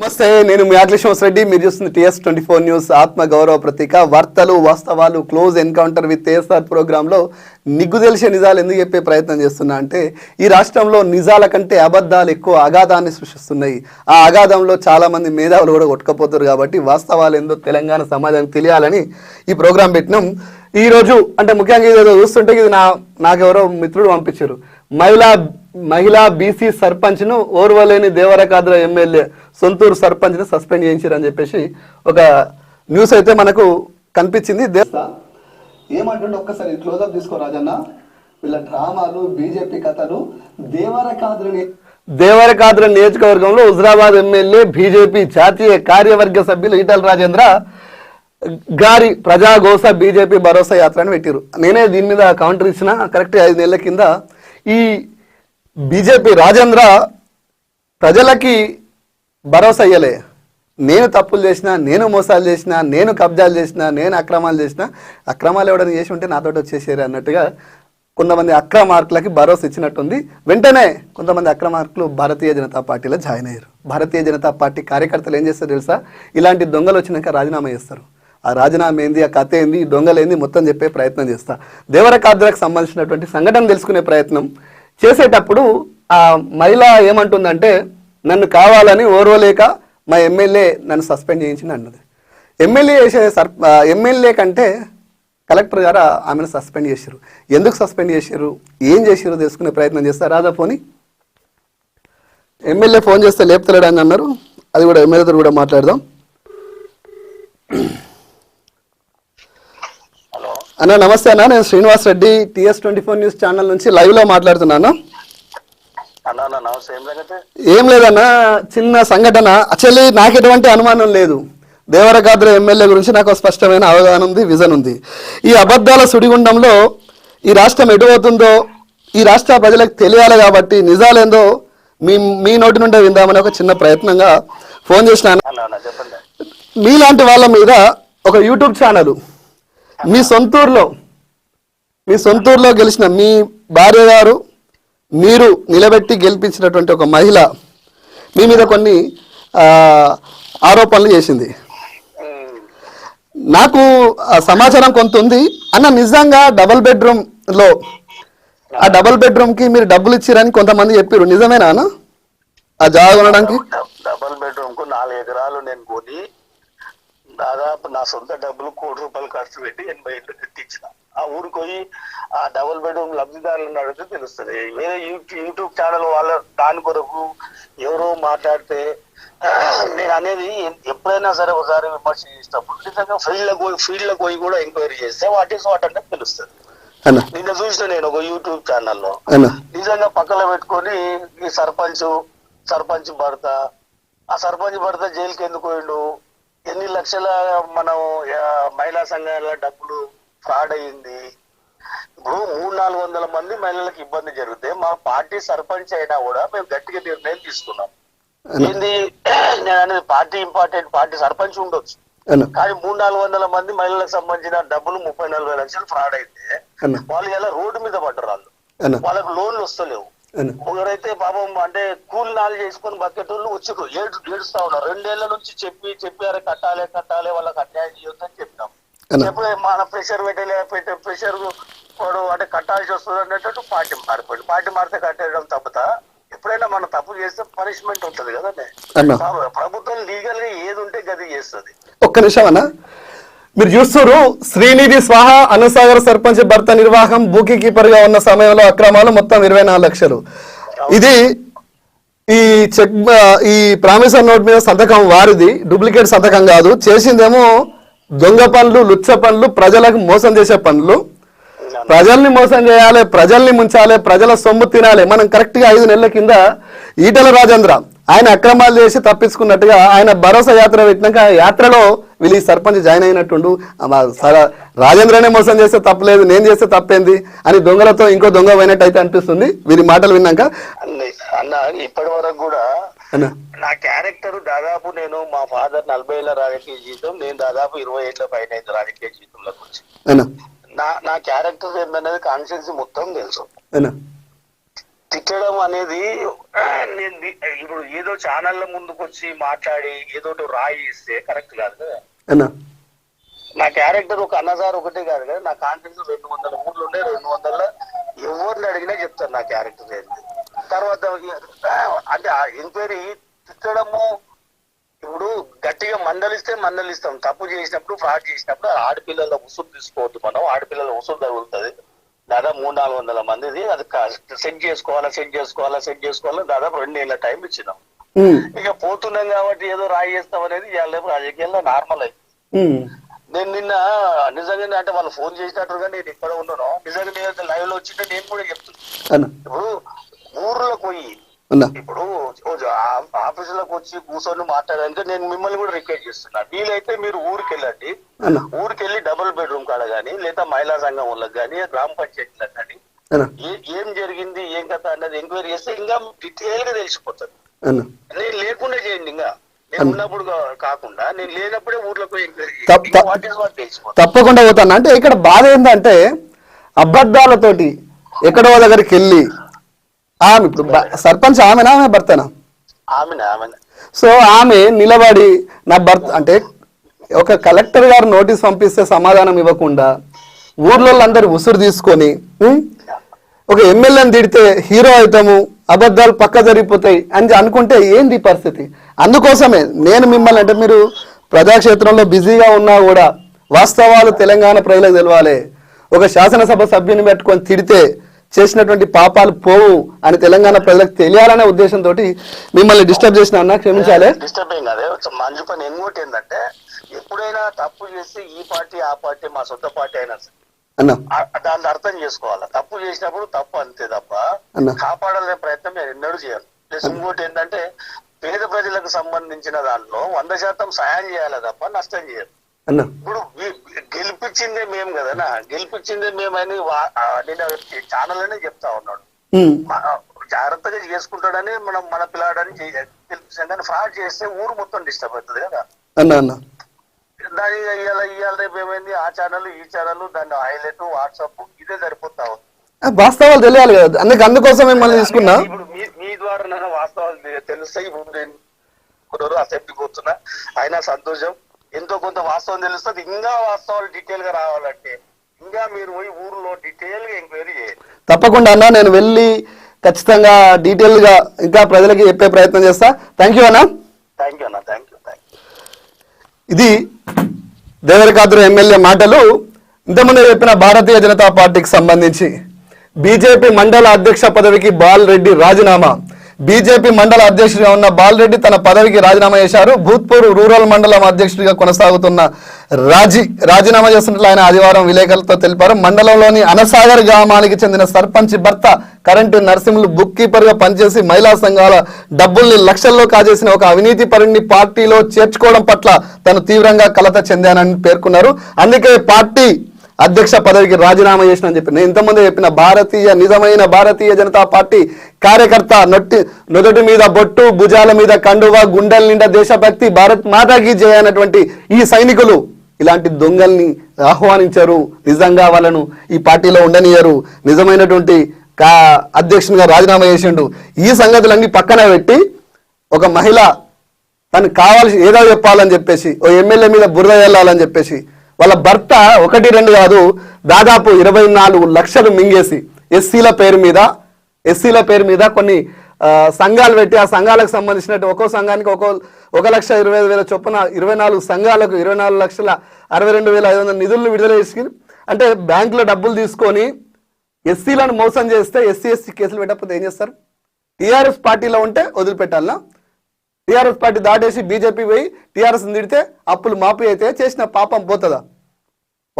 నమస్తే నేను మీ అఖిలేష్ రెడ్డి. మీరు చూస్తుంది టీఎస్ ట్వంటీ ఫోర్ న్యూస్ ఆత్మ గౌరవ ప్రతీక. వార్తలు వాస్తవాలు క్లోజ్ ఎన్కౌంటర్ విత్ ఏఎస్ఆర్ ప్రోగ్రాంలో నిగ్గు తెలిసే నిజాలు ఎందుకు చెప్పే ప్రయత్నం చేస్తున్నా అంటే ఈ రాష్ట్రంలో నిజాల కంటే అబద్ధాలు ఎక్కువ అగాధాన్ని సృష్టిస్తున్నాయి. ఆ అగాధంలో చాలామంది మేధావులు కూడా కొట్టుకపోతారు కాబట్టి వాస్తవాలు ఏందో తెలంగాణ సమాజానికి తెలియాలని ఈ ప్రోగ్రాం పెట్టినాం. ఈ రోజు అంటే ముఖ్యంగా ఇది చూస్తుంటే ఇది నా నాకెవరో మిత్రుడు పంపించారు. మహిళా మహిళా బీసీ సర్పంచ్ను ఓర్వలేని దేవరకాద్ర ఎమ్మెల్యే సొంతూరు సర్పంచ్ని సస్పెండ్ చేయించారు అని చెప్పేసి ఒక న్యూస్ అయితే మనకు కనిపించింది. ఏమంటుండే ఒక్కసారి క్లోజ్అప్ తీసుకో రాజన్న. వీళ్ళ డ్రామాలు బీజేపీ కథలు దేవరకాద్రని దేవరకాద్ర నియోజకవర్గంలో హుజరాబాద్ ఎమ్మెల్యే బీజేపీ జాతీయ కార్యవర్గ సభ్యులు ఈటల రాజేంద్ర గారి ప్రజాగోస బీజేపీ భరోసా యాత్ర అని పెట్టారు. నేనే దీని మీద కౌంటర్ ఇచ్చిన కరెక్ట్ ఐదు నెలల కింద ఈ బీజేపీ రాజేంద్ర ప్రజలకి భరోసా ఇయ్యలే. నేను తప్పులు చేసినా నేను మోసాలు చేసినా నేను కబ్జాలు చేసినా నేను అక్రమాలు చేసినా అక్రమాలు ఎవడని చేసి ఉంటే నాతోటి వచ్చేసారు అన్నట్టుగా కొంతమంది అక్రమార్కులకి భరోసా ఇచ్చినట్టుంది. వెంటనే కొంతమంది అక్రమార్కులు భారతీయ జనతా పార్టీలో జాయిన్ అయ్యారు. భారతీయ జనతా పార్టీ కార్యకర్తలు ఏం చేస్తారు తెలుసా? ఇలాంటి దొంగలు వచ్చినాక రాజీనామా చేస్తారు. ఆ రాజీనామా ఏంది ఆ కథ ఏంది ఈ దొంగలు ఏంది మొత్తం చెప్పే ప్రయత్నం చేస్తా. దేవరకాద్రకు సంబంధించినటువంటి సంఘటన తెలుసుకునే ప్రయత్నం చేసేటప్పుడు ఆ మహిళ ఏమంటుందంటే నన్ను కావాలని ఓర్వలేక మా ఎమ్మెల్యే నన్ను సస్పెండ్ చేయించింది అన్నది. ఎమ్మెల్యే చేసే సర్ ఎమ్మెల్యే కంటే కలెక్టర్ గారు ఆమెను సస్పెండ్ చేశారు. ఎందుకు సస్పెండ్ చేశారు? ఏం చేశారు తెలుసుకునే ప్రయత్నం చేస్తారు? రాదా పోని? ఎమ్మెల్యే ఫోన్ చేస్తే లేపుతలేడని అన్నారు. అది కూడా ఎమ్మెల్యేతో కూడా మాట్లాడదాం. అన్న నమస్తే అన్న. నేను Srinivas Reddy TS twenty four news channel నుంచి లైవ్లో మాట్లాడుతున్నాను. అన్నా అన్న నమస్తే. ఏం లేదన్న చిన్న సంఘటన. యాక్చువల్లీ నాకు ఎటువంటి అనుమానం లేదు. దేవరగాద్ర ఎమ్మెల్యే గురించి నాకు స్పష్టమైన అవగాహన ఉంది విజన్ ఉంది. ఈ అబద్ధాల సుడిగుండంలో ఈ రాష్ట్రం ఎటు పోతుందో ఈ రాష్ట్ర ప్రజలకు తెలియాలి కాబట్టి నిజాలేందో మీ మీ నోటి నుండే విందామని ఒక చిన్న ప్రయత్నంగా ఫోన్ చేసినాను మీలాంటి వాళ్ళ మీద ఒక యూట్యూబ్ ఛానల్ మీ సొంతూరులో మీ సొంతూరులో గెలిచిన మీ భార్య గారు మీరు నిలబెట్టి గెలిపించినటువంటి ఒక మహిళ మీ మీద కొన్ని ఆరోపణలు చేసింది నాకు సమాచారం కొంత ఉంది అన్న నిజంగా డబల్ బెడ్రూమ్లో ఆ డబల్ బెడ్రూమ్కి మీరు డబ్బులు ఇచ్చారని కొంతమంది చెప్పారు నిజమేనా అన్న ఆ జాగా కొనడానికి డబల్ డబుల్ బెడ్రూమ్కు నాలుగు ఎకరాలు నేను కొని దాదాపు నా సొంత డబ్బులు కోటి రూపాయలు ఖర్చు పెట్టి ఎనభై ఇళ్ళు కట్టించిన. ఆ ఊరికి పోయి ఆ డబుల్ బెడ్రూమ్ లబ్ధిదారులను అడిగితే తెలుస్తుంది. వేరే యూట్యూబ్ ఛానల్ వాళ్ళ దాని కొరకు ఎవరో మాట్లాడితే నేను అనేది ఎప్పుడైనా సరే ఒకసారి విమర్శ చేసినప్పుడు నిజంగా ఫీల్డ్ పోయి ఫీల్డ్ పోయి కూడా ఎంక్వైరీ చేస్తే వాట్ ఈస్ వాట్ అంటే తెలుస్తుంది. నిన్న చూసిన నేను ఒక యూట్యూబ్ ఛానల్లో. నిజంగా పక్కన పెట్టుకొని ఈ సర్పంచ్ సర్పంచ్ భర్త ఆ సర్పంచ్ భర్త జైలుకి ఎందుకు పోయిండు? ఎన్ని లక్షల మనం మహిళా సంఘాల డబ్బులు ఫ్రాడ్ అయ్యింది. ఇప్పుడు మూడు నాలుగు వందల మంది మహిళలకు ఇబ్బంది జరిగితే మా పార్టీ సర్పంచ్ అయినా కూడా మేము గట్టిగా నిర్ణయం తీసుకున్నాం. ఏంది? నేను అనేది పార్టీ ఇంపార్టెంట్ పార్టీ సర్పంచ్ ఉండొచ్చు. కానీ మూడు నాలుగు వందల మంది మహిళలకు సంబంధించిన డబ్బులు ముప్పై నలభై లక్షలు ఫ్రాడ్ అయితే వాళ్ళు ఎలా రోడ్డు మీద పడ్డరు వాళ్ళు అన్న వాళ్ళకు లోన్లు వస్తలేవు. ఒకరైతే పాపం అంటే కూలి నాలు చేసుకొని బతికేటోళ్ళు వచ్చారు ఏడు ఏడుస్తా ఉన్నారు. రెండేళ్ళ నుంచి చెప్పి చెప్పి అరే కట్టాలి కట్టాలి వాళ్ళకి అన్యాయం చేయొద్దని చెప్పినాం. అన్న. చెప్పి మన ప్రెషర్ పెట్టలే పెట్టే ప్రెషర్ వాడు అంటే కట్టాల్సి వస్తుంది అనేటట్టు పార్టీ మారిపోయింది. పార్టీ మారితే కట్టేయడం తప్పుతా. ఎప్పుడైనా మనం తప్పు చేస్తే పనిష్మెంట్ ఉంటుంది కదండి ప్రభుత్వం లీగల్గా ఏది ఉంటే గది చేస్తుంది. ఒక్క నిమిషం అన్న. మీరు చూస్తారు శ్రీనిధి స్వాహ అన్నసాగర్ సర్పంచ్ భర్త నిర్వాహం బూకీ కీపర్గా ఉన్న సమయంలో అక్రమాలు మొత్తం ఇరవై నాలుగు లక్షలు. ఇది ఈ చెక్ ఈ ప్రామిసర్ నోట్ మీద సంతకం వారిది డూప్లికేట్ సంతకం కాదు. చేసిందేమో దొంగ పనులు లుచ్చ పనులు ప్రజలకు మోసం చేసే పనులు. ప్రజల్ని మోసం చేయాలి ప్రజల్ని ముంచాలి ప్రజల సొమ్ము తినాలి. మనం కరెక్ట్గా ఐదు నెలల కింద ఈటల రాజేంద్ర ఆయన అక్రమాలు చేసి తప్పించుకున్నట్టుగా ఆయన భరోసా యాత్ర పెట్టినాక యాత్రలో వీళ్ళు ఈ సర్పంచ్ జాయిన్ అయినట్టుండు. సర- రాజేంద్రనే మోసం చేస్తే తప్పలేదు నేను చేస్తే తప్పేంది అని దొంగలతో ఇంకో దొంగ పోయినట్టు అయితే అనిపిస్తుంది. వీరి మాటలు విన్నాక అన్న- ఇప్పటి వరకు కూడా నా క్యారెక్టర్ దాదాపు నేను మా ఫాదర్ నలభై ఏళ్ళ రాజకీయ జీవితం నేను దాదాపు ఇరవై ఏళ్ళ పైన రాజకీయ అన్న. నా నా క్యారెక్టర్ ఏందనేది కాన్షియన్స్ మొత్తం తెలుసు. తిట్టడం అనేది నేను ఇప్పుడు ఏదో ఛానళ్ళ ముందుకు వచ్చి మాట్లాడి ఏదో రాయి ఇస్తే కరెక్ట్ కాదు కదా. నా క్యారెక్టర్ ఒక అన్నసార్ ఒకటే కాదు కదా. నా కాంటెంట్ రెండు వందల ఊర్లు ఉండే రెండు వందల ఎవరిని అడిగినా చెప్తాను నా క్యారెక్టర్ ఏంటి తర్వాత అంటే ఆ ఎంక్వైరీ తిట్టడము ఇప్పుడు గట్టిగా మందలిస్తే మందలిస్తాం. తప్పు చేసినప్పుడు ఫ్రాడ్ చేసినప్పుడు ఆడపిల్లల ఉసురు తీసుకోవద్దు మనం. ఆడపిల్లల ఉసురు తగులుతుంది. దాదాపు మూడు నాలుగు వందల మందిది. అది సెట్ చేసుకోవాలా సెట్ చేసుకోవాలా సెట్ చేసుకోవాలా దాదాపు రెండేళ్ళ టైం ఇచ్చినాం. ఇక పోతున్నాం కాబట్టి ఏదో రాయి చేస్తాం అనేది ఇవాళ రాజకీయాల్లో నార్మల్ అయింది. నేను నిన్న నిజంగానే అంటే వాళ్ళు ఫోన్ చేసినట్టుగా నేను ఇక్కడ ఉన్నాను. నిజంగా లైవ్లో వచ్చింటే నేను కూడా చెప్తున్నాను ఇప్పుడు ఊర్లోకి పోయి ఇప్పుడు ఆఫీసులోకి వచ్చి కూర్చొని మాట్లాడాలంటే నేను మిమ్మల్ని కూడా రిక్వెస్ట్ చేస్తున్నా. వీలైతే మీరు ఊరికి వెళ్ళండి ఊరికి వెళ్ళి డబుల్ బెడ్రూమ్ కాడ కానీ లేదా మహిళా సంఘం వాళ్ళకి కానీ గ్రామ పంచాయతీలకు కానీ ఏ- జరిగింది ఏం కథ అన్నది ఎంక్వైరీ చేస్తే ఇంకా డీటెయిల్గా తెలిసిపోతుంది నేను లేకుండా చేయండి ఇంకా. నేను ఉన్నప్పుడు కాకుండా నేను లేనప్పుడే ఊర్లోకి తప్పకుండా పోతాను. అంటే ఇక్కడ బాధ ఏంటంటే అబద్ధాలతోటి ఎక్కడో దగ్గరికి వెళ్ళి ఆమె ఇప్పుడు సర్పంచ్ ఆమెనా? ఆమె భర్తనా? సో ఆమె నిలబడి నా భర్త అంటే ఒక కలెక్టర్ గారు నోటీస్ పంపిస్తే సమాధానం ఇవ్వకుండా ఊర్లో అందరు ఉసురు తీసుకొని? ఒక ఎమ్మెల్యేని తిడితే హీరో అవుతాము అబద్ధాలు పక్క జరిగిపోతాయి అని అనుకుంటే ఏంది పరిస్థితి? అందుకోసమే నేను మిమ్మల్ని అంటే మీరు ప్రజాక్షేత్రంలో బిజీగా ఉన్నా కూడా వాస్తవాలు తెలంగాణ ప్రజలకు తెలవాలి. ఒక శాసనసభ సభ్యుని పెట్టుకొని తిడితే చేసినటువంటి పాపాలు పోవు అని తెలంగాణ ప్రజలకు తెలియాలనే ఉద్దేశంతో మిమ్మల్ని డిస్టర్బ్ చేసిన అన్న క్షమించాలి. డిస్టర్బ్ ఏం కాదు. మంజు పని ఇంకోటి ఏంటంటే ఎప్పుడైనా తప్పు చేస్తే ఈ పార్టీ ఆ పార్టీ మా సొంత పార్టీ అయినా సరే, దాన్ని అర్థం చేసుకోవాలి? తప్పు చేసినప్పుడు తప్పు అంతే తప్ప. కాపాడాలనే ప్రయత్నం నేను ఎన్నడూ చేయను. ప్లస్ ఇంకోటి ఏంటంటే పేద ప్రజలకు సంబంధించిన దాంట్లో వంద శాతం సాయం చేయాలి తప్ప నష్టం చేయరు. అన్న. ఇప్పుడు గెలిపించిందే మేము కదనా గెలిపించిందే మేమని నేను ఛానల్ అనే చెప్తా ఉన్నాడు. జాగ్రత్తగా చేసుకుంటాడని మనం మన పిల్లాడని తెలిపిస్తాం కానీ ఫ్రాడ్ చేస్తే ఊరు మొత్తం డిస్టర్బ్ అవుతుంది కదా. అన్న అన్న. దాని ఇవాళ ఇవాళ రేపు ఏమైంది? ఆ ఛానల్ ఈ ఛానల్ దాన్ని హైలైట్ వాట్సాప్ ఇదే సరిపోతా ఉంది. వాస్తవాలు తెలియాలి కదా. అందుకు అందుకోసం మిమ్మల్ని తీసుకున్నా. ఇప్పుడు మీ ద్వారా వాస్తవాలు తెలుస్తాయి. ఇప్పుడు నేను అసెప్ట్ పోతున్నా. అయినా సంతోషం. ఎంతో కొంత వాస్తవం తెలుస్తుంది. ఇంకా వాస్తవాలు డీటెయిల్గా రావాలంటే ఇంకా మీరు పోయి ఊర్లో డీటెయిల్గా ఎంక్వైరీ చేయండి. తప్పకుండా అన్న నేను వెళ్ళి ఖచ్చితంగా డీటెయిల్గా ఇంకా ప్రజలకి చెప్పే ప్రయత్నం చేస్తా. థ్యాంక్ యూ అన్న. థ్యాంక్ యూ అన్న థ్యాంక్ యూ థ్యాంక్ ఇది దేవరకాద్రు ఎమ్మెల్యే మాటలు. ఇంతకుముందు చెప్పిన భారతీయ జనతా పార్టీకి సంబంధించి బీజేపీ మండల అధ్యక్ష పదవికి బాల్ రెడ్డి రాజీనామా. బీజేపీ మండల అధ్యక్షుడిగా ఉన్న బాలరెడ్డి తన పదవికి రాజీనామా చేశారు. భూత్పూర్ రూరల్ మండలం అధ్యక్షుడిగా కొనసాగుతున్న రాజీ రాజీనామా చేస్తున్నట్లు ఆయన ఆదివారం విలేకరులతో తెలిపారు. మండలంలోని అనసాగర్ గ్రామానికి చెందిన సర్పంచ్ భర్త కరెంటు నర్సింహులు బుక్ కీపర్గా పనిచేసి మహిళా సంఘాల డబ్బుల్ని లక్షల్లో కాజేసిన ఒక అవినీతి పరుణ్ణి పార్టీలో చేర్చుకోవడం పట్ల తను తీవ్రంగా కలత చెందానని పేర్కొన్నారు. అందుకే పార్టీ అధ్యక్ష పదవికి రాజీనామా చేసిన అని చెప్పి నేను ఇంతమంది చెప్పిన భారతీయ నిజమైన భారతీయ జనతా పార్టీ కార్యకర్త నొట్టి నొదటి మీద బొట్టు భుజాల మీద కండువ గుండెల నిండా దేశభక్తి భారత్ మాతాకి జయ ఈ సైనికులు ఇలాంటి దొంగల్ని ఆహ్వానించారు. నిజంగా వాళ్ళను ఈ పార్టీలో ఉండనియరు. నిజమైనటువంటి కా అధ్యక్షునిగా రాజీనామా చేసిండు. ఈ సంగతులన్నీ పక్కన పెట్టి ఒక మహిళ తను కావాల్సి ఏదో చెప్పాలని చెప్పేసి ఓ ఎమ్మెల్యే మీద బురద వెళ్ళాలని చెప్పేసి వాళ్ళ భర్త ఒకటి రెండు కాదు దాదాపు ఇరవై నాలుగు లక్షలు మింగేసి ఎస్సీల పేరు మీద ఎస్సీల పేరు మీద కొన్ని సంఘాలు పెట్టి ఆ సంఘాలకు సంబంధించినట్టు ఒక్కో సంఘానికి ఒక్కో ఒక లక్ష ఇరవై ఐదు వేల చొప్పున ఇరవై నాలుగు సంఘాలకు ఇరవై నాలుగు లక్షల అరవై రెండు వేల ఐదు వందల నిధులను విడుదల చేసి అంటే బ్యాంకులో డబ్బులు తీసుకొని ఎస్సీలను మోసం చేస్తే ఎస్సీ ఎస్సీ కేసులు పెట్టకపోతే ఏం చేస్తారు? టీఆర్ఎస్ పార్టీలో ఉంటే వదిలిపెట్టాలనా టీఆర్ఎస్ పార్టీ దాటేసి బీజేపీ పోయి టీఆర్ఎస్ తిడితే అప్పులు మాఫీ అయితే చేసిన పాపం పోతుందా?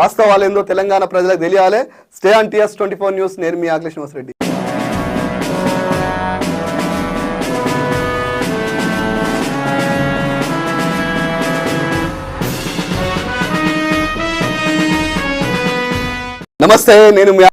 వాస్తవాలు ఏందో తెలంగాణ ప్రజలకు తెలియాలి. Stay on TS twenty four news నేను మీ ఆకలేష్ రెడ్డి. నమస్తే నేను మీ